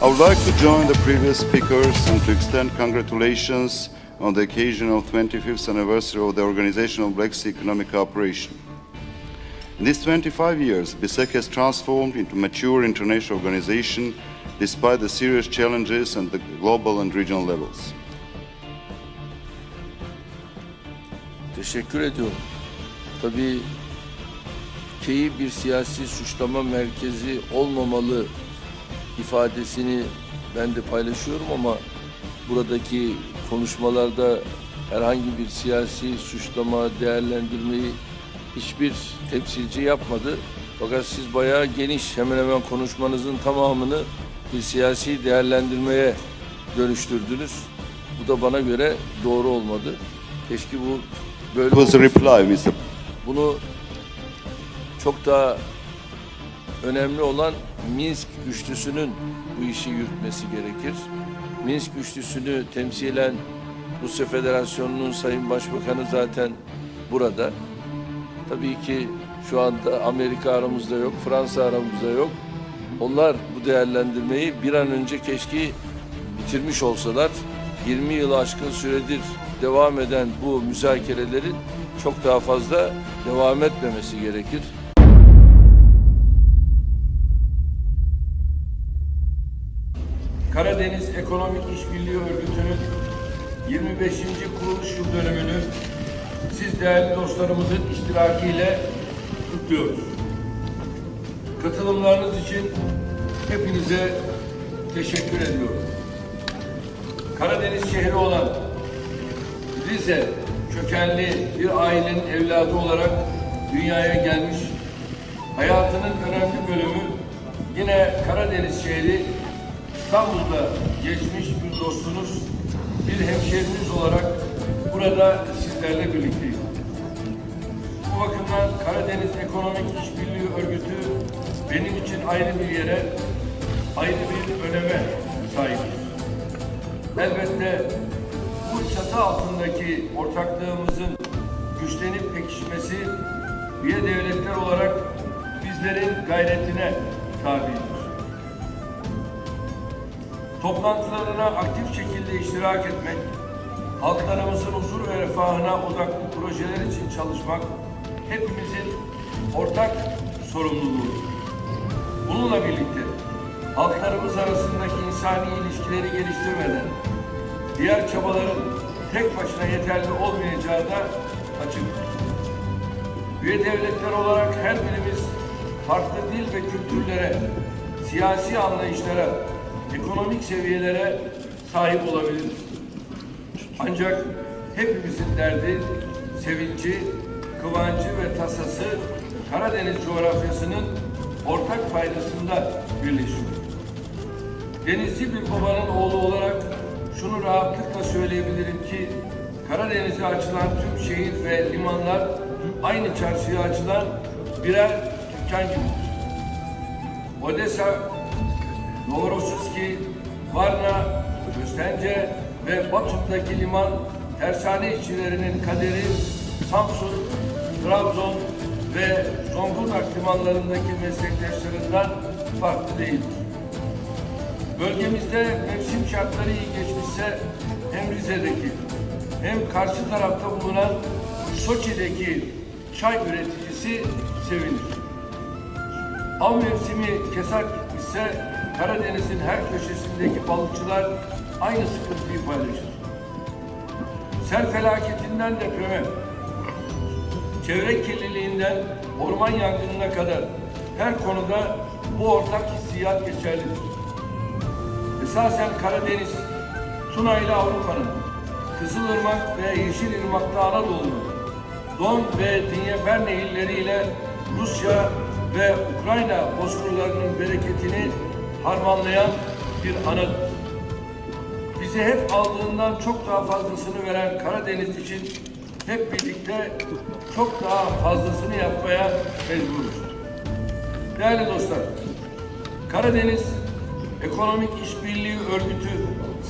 I would like to join the previous speakers and to extend congratulations on the occasion of 25th anniversary of the Organization of Black Sea Economic Cooperation. In these 25 years, BISEC has transformed into a mature international organization despite the serious challenges at the global and regional levels. Teşekkür ediyorum. Tabii ülkeyi bir siyasi suçlama merkezi olmamalı ifadesini ben de paylaşıyorum ama buradaki konuşmalarda herhangi bir siyasi suçlama değerlendirmeyi hiçbir temsilci yapmadı. Fakat siz bayağı geniş hemen hemen konuşmanızın tamamını bir siyasi değerlendirmeye dönüştürdünüz. Bu da bana göre doğru olmadı. Keşke bu böyle was reply, Mr. bunu çok daha önemli olan Minsk güçlüsünün bu işi yürütmesi gerekir. Minsk güçlüsünü temsilen Rusya Federasyonu'nun Sayın Başbakanı zaten burada. Tabii ki şu anda Amerika aramızda yok, Fransa aramızda yok. Onlar bu değerlendirmeyi bir an önce keşke bitirmiş olsalar 20 yılı aşkın süredir devam eden bu müzakerelerin çok daha fazla devam etmemesi gerekir. Karadeniz Ekonomik İşbirliği Örgütü'nün 25. kuruluş yıl dönümünü siz değerli dostlarımızın iştirakiyle kutluyoruz. Katılımlarınız için hepinize teşekkür ediyorum. Karadeniz şehri olan Rize kökenli bir ailenin evladı olarak dünyaya gelmiş, hayatının önemli bölümü yine Karadeniz şehri İstanbul'da geçmiş bir dostunuz, bir hemşeriniz olarak burada sizlerle birlikteyim. Bu bakımdan Karadeniz Ekonomik İşbirliği Örgütü benim için ayrı bir yere, ayrı bir öneme sahiptir. Elbette bu çatı altındaki ortaklığımızın güçlenip pekişmesi üye devletler olarak bizlerin gayretine tabidir. Toplantılarına aktif şekilde iştirak etmek, halklarımızın huzur ve refahına odaklı projeler için çalışmak hepimizin ortak sorumluluğudur. Bununla birlikte halklarımız arasındaki insani ilişkileri geliştirmeden diğer çabaların tek başına yeterli olmayacağı da açıktır. Üye devletler olarak her birimiz farklı dil ve kültürlere, siyasi anlayışlara, ekonomik seviyelere sahip olabiliriz. Ancak hepimizin derdi, sevinci, kıvancı ve tasası Karadeniz coğrafyasının ortak faydasında birleşiyor. Denizci bir babanın oğlu olarak şunu rahatlıkla söyleyebilirim ki Karadeniz'e açılan tüm şehir ve limanlar aynı çarşıya açılan birer dükkan gibidir. Odessa, Novorossiysk, Varna, Köstence ve Batum'daki liman tersane işçilerinin kaderi Samsun, Trabzon ve Zonguldak limanlarındaki meslektaşlarından farklı değildir. Bölgemizde mevsim şartları iyi geçmişse hem Rize'deki hem karşı tarafta bulunan Soçi'deki çay üreticisi sevinir. Av mevsimi kesak ise Karadeniz'in her köşesindeki balıkçılar aynı sıkıntıyı paylaşır. Sel felaketinden depreme, çevre kirliliğinden orman yangınına kadar her konuda bu ortak hissiyat geçerlidir. Esasen Karadeniz, Tuna ile Avrupa'nın, Kızılırmak ve Yeşilırmak'ta Anadolu'nun, Don ve Dinyeper nehirleriyle Rusya ve Ukrayna bozkırlarının bereketini harmanlayan bir anıt. Bize hep aldığından çok daha fazlasını veren Karadeniz için hep birlikte çok daha fazlasını yapmaya mecburuz. Değerli dostlar, Karadeniz Ekonomik İşbirliği Örgütü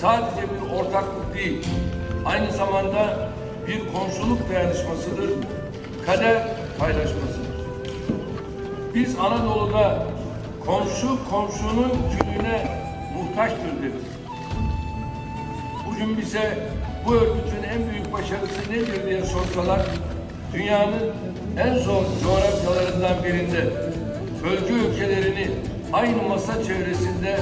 sadece bir ortaklık değil, aynı zamanda bir komşuluk dayanışmasıdır, kader paylaşmasıdır. Biz Anadolu'da komşu komşunun külüne muhtaç bugün bize bu örgütün en büyük başarısı nedir diye sorsalar, dünyanın en zor coğrafyalarından birinde bölge ülkelerini aynı masa çevresinde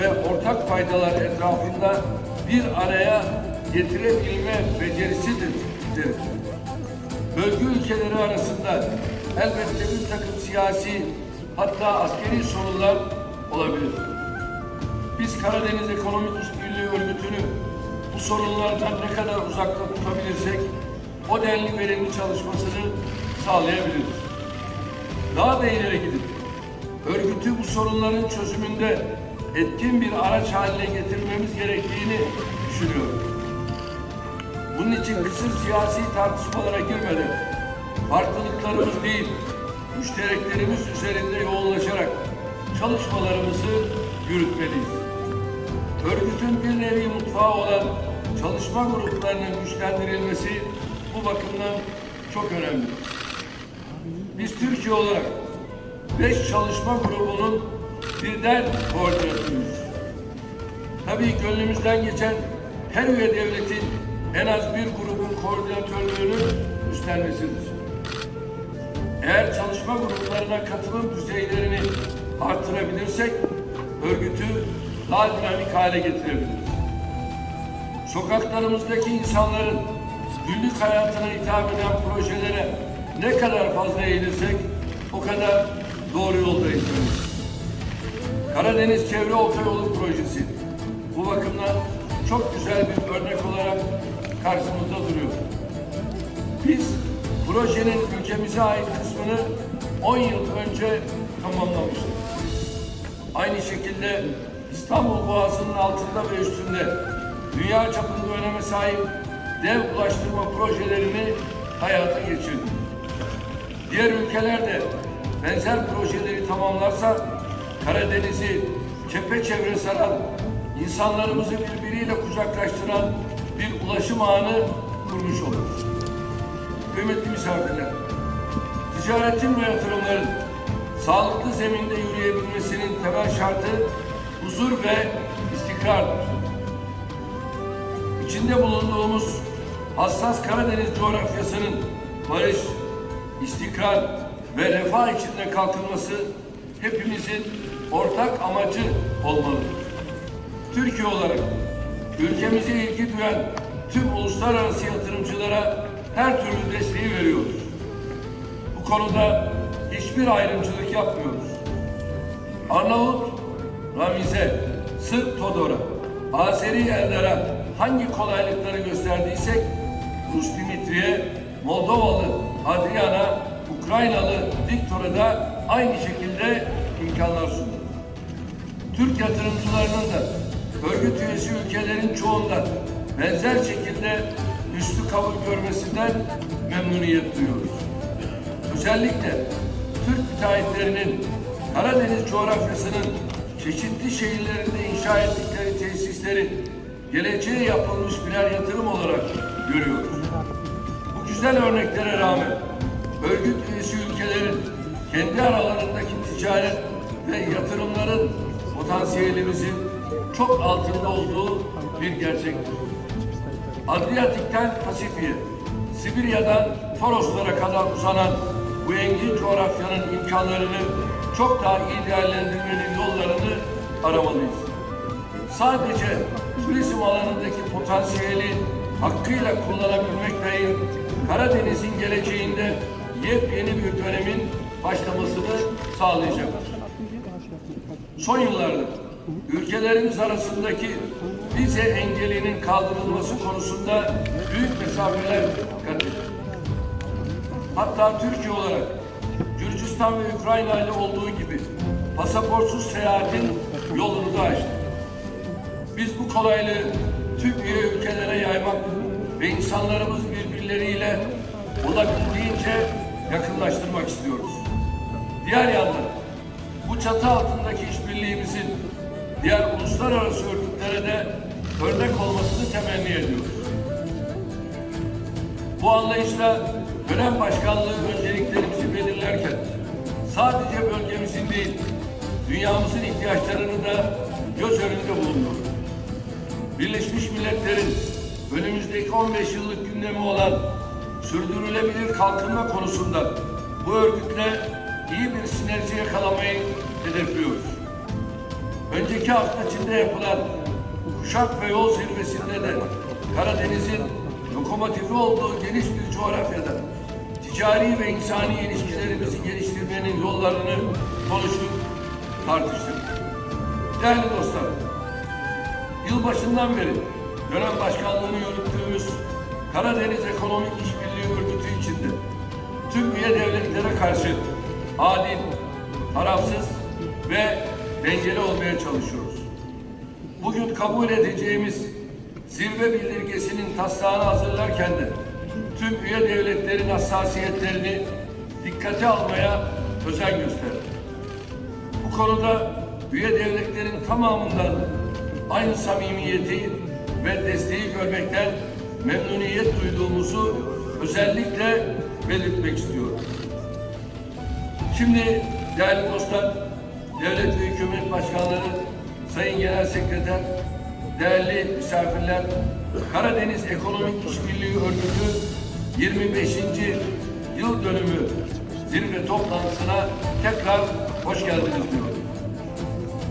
ve ortak faydalar etrafında bir araya getirebilme becerisidir. deriz. Bölge ülkeleri arasında elbette bir takım siyasi hatta askeri sorunlar olabilir. Biz Karadeniz Ekonomik İşbirliği Örgütü'nü bu sorunlardan ne kadar uzakta tutabilirsek o denli verimli çalışmasını sağlayabiliriz. Daha da ileri gidip örgütü bu sorunların çözümünde etkin bir araç haline getirmemiz gerektiğini düşünüyorum. Bunun için kısır siyasi tartışmalara girmeden farklılıklarımız değil, müştereklerimiz üzerinde yoğunlaşarak çalışmalarımızı yürütmeliyiz. Örgütün bir nevi mutfağı olan çalışma gruplarının güçlendirilmesi bu bakımdan çok önemli. Biz Türkiye olarak beş çalışma grubunun birden koordinatörüyüz. Tabii gönlümüzden geçen her üye devletin en az bir grubun koordinatörlüğünü üstlenmesidir. Eğer çalışma gruplarına katılım düzeylerini artırabilirsek örgütü daha dinamik hale getirebiliriz. Sokaklarımızdaki insanların günlük hayatına hitap eden projelere ne kadar fazla eğilirsek o kadar doğru yoldayız. Karadeniz Çevre Otoyolu Projesi bu bakımdan çok güzel bir örnek olarak karşımızda duruyor. Biz projenin ülkemize ait kısmını 10 yıl önce tamamlamıştık. Aynı şekilde İstanbul Boğazı'nın altında ve üstünde dünya çapında öneme sahip dev ulaştırma projelerini hayata geçirdik. Diğer ülkeler de benzer projeleri tamamlarsa Karadeniz'i çepeçevre saran, insanlarımızı birbiriyle kucaklaştıran bir ulaşım ağını kurmuş olur. Kıymetli misafirler, ticaretin ve yatırımların sağlıklı zeminde yürüyebilmesinin temel şartı huzur ve istikrardır. İçinde bulunduğumuz hassas Karadeniz coğrafyasının barış, istikrar ve refah içinde kalkınması hepimizin ortak amacı olmalıdır. Türkiye olarak ülkemize ilgi duyan tüm uluslararası yatırımcılara her türlü desteği veriyoruz. Bu konuda hiçbir ayrımcılık yapmıyoruz. Arnavut, Ramize, Sırp Todor'a, Azeri Eldar'a hangi kolaylıkları gösterdiysek Rus Dimitri'ye, Moldovalı Adriana, Ukraynalı Viktor'a da aynı şekilde imkanlar sunduk. Türk yatırımcılarının da örgüt üyesi ülkelerin çoğundan benzer şekilde üstü kabul görmesinden memnuniyet duyuyoruz. Özellikle Türk müteahhitlerinin Karadeniz coğrafyasının çeşitli şehirlerinde inşa ettikleri tesisleri geleceğe yapılmış birer yatırım olarak görüyoruz. Bu güzel örneklere rağmen örgüt üyesi ülkelerin kendi aralarındaki ticaret ve yatırımların potansiyelimizin çok altında olduğu bir gerçektir. Adriyatik'ten Pasifik'e, Sibirya'dan Toroslara kadar uzanan bu engin coğrafyanın imkanlarını çok daha iyi değerlendirmenin yollarını aramalıyız. Sadece turizm alanındaki potansiyeli hakkıyla kullanabilmek değil, Karadeniz'in geleceğinde yepyeni bir dönemin başlamasını sağlayacaktır. Son yıllarda ülkelerimiz arasındaki vize engelinin kaldırılması konusunda büyük mesafeler kat. Hatta Türkiye olarak Gürcistan ve Ukrayna ile olduğu gibi pasaportsuz seyahatin yolunu da açtık. Biz bu kolaylığı tüm üye ülkelere yaymak ve insanlarımız birbirleriyle olabildiğince yakınlaştırmak istiyoruz. Diğer yandan bu çatı altındaki işbirliğimizin diğer uluslararası örgütlere de örnek olmasını temenni ediyoruz. Bu anlayışla dönem başkanlığı önceliklerimizi belirlerken sadece bölgemizin değil, dünyamızın ihtiyaçlarını da göz önünde bulundurduk. Birleşmiş Milletler'in önümüzdeki 15 yıllık gündemi olan sürdürülebilir kalkınma konusunda bu örgütle iyi bir sinerji yakalamayı hedefliyoruz. Önceki hafta içinde yapılan Kuşak ve Yol Zirvesi'nde de Karadeniz'in lokomotifi olduğu geniş bir coğrafyada ticari ve insani ilişkilerimizi geliştirmenin yollarını konuştuk, tartıştık. Değerli dostlar, yılbaşından beri dönem başkanlığını yürüttüğümüz Karadeniz Ekonomik İşbirliği Örgütü içinde tüm üye devletlere karşı adil, tarafsız ve dengeli olmaya çalışıyoruz. Bugün kabul edeceğimiz zirve bildirgesinin taslağını hazırlarken de tüm üye devletlerin hassasiyetlerini dikkate almaya özen gösterdik. Bu konuda üye devletlerin tamamından aynı samimiyeti ve desteği görmekten memnuniyet duyduğumuzu özellikle belirtmek istiyorum. Şimdi değerli dostlar, devlet ve hükümet başkanları, sayın genel sekreter, değerli misafirler, Karadeniz Ekonomik İşbirliği Örgütü 25. yıl dönümü zirve toplantısına tekrar hoş geldiniz diyorum.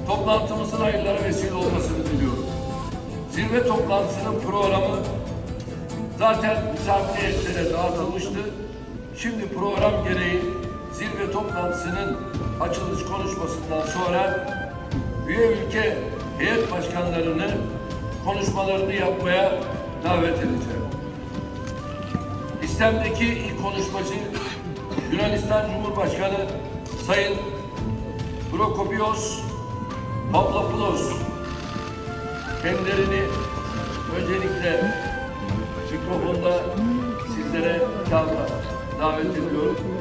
Toplantımızın hayırlara vesile olmasını diliyorum. Zirve toplantısının programı zaten misafir dağıtılmıştı. Şimdi program gereği zirve toplantısının açılış konuşmasından sonra üye ülke heyet başkanlarını konuşmalarını yapmaya davet edeceğim. İslam'daki ilk konuşmacı Yunanistan Cumhurbaşkanı Sayın Prokopios Pavlopoulos kendilerini öncelikle mikrofonda sizlere davet ediyorum.